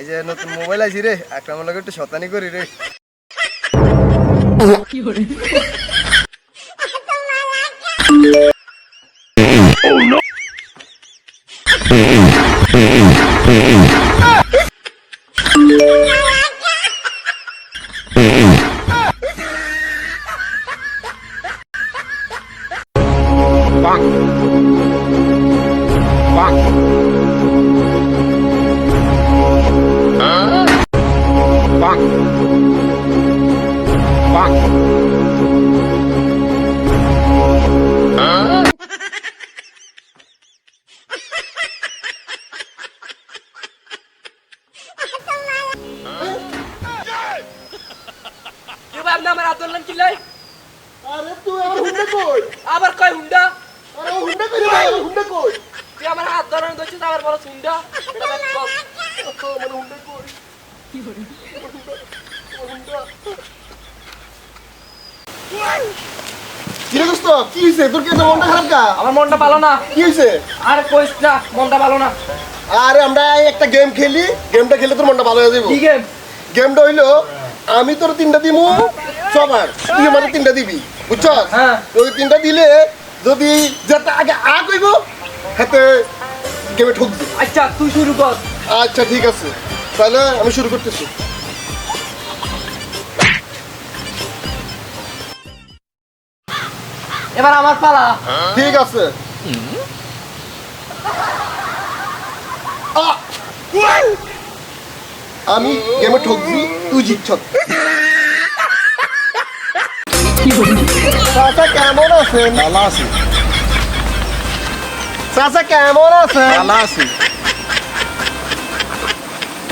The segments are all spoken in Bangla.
এই যে নতুন মোবাইল আইছি রে একটা আমার একটু শতানি করি রে। এবার আরে তুই আমার হুন্ডা কই? আবার কয় হুন্ডা? আরে হুন্ডা কই ভাই? হুন্ডা কই? তুই আমার হাত ধরানো ধরছিস আবার বলো হুন্ডা? এটা বল। হুন্ডা কই? কি দোস্ত কি হইছে? তোর কি মনটা খারাপ কা? আমার মনটা ভালো না। কি হইছে? আরে কইস না মনটা ভালো না। আরে আমরা একটা গেম খেলি। গেমটা খেলে তোর মনটা ভালো হয়ে যাবে কি গেম গেমটা হইল আমি তোর তিনটা দিমু সবার। তুই আমাকে তিনটা দিবি বুঝছস? হ্যাঁ। ওই তিনটা দিলে যদি যেটা আগে আ কইব হাতে গেমে ঠকবি আচ্ছা তুই শুরু কর। আচ্ছা ঠিক আছে। তাহলে আমি শুরু করতেছি। এবার আমার পালা। ঠিক আছে। আ! আমি গেমে ঠকবি তুই জিতছ চাচা কেমন আছে ভালো আছি। চাচা কেমন আছেন? ভালো আছি।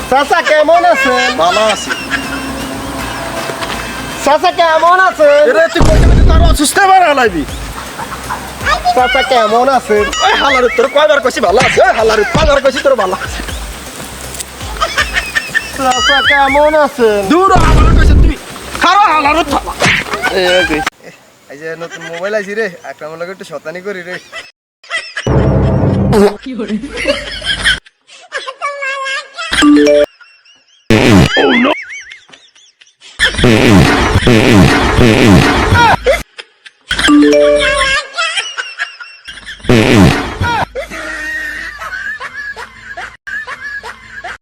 চাচা কেমন আছেন ভালো আছি। চাচা কেমন আছেন এরে তুই কই যাবি তার অসুস্থ বার হালাইবি। চাচা কেমন আছেন ওই হালার তোর কয়বার কইছি ভালো আছে। ওই হালার কয়বার কইছি তোর ভালো। আছে চাচা কেমন আছেন দূর আমার কইছে তুই খারো হালার থালা এই যে নতুন মোবাইল আইছি রে একটা আমার লগে একটু শতানি করি রে। Oh no!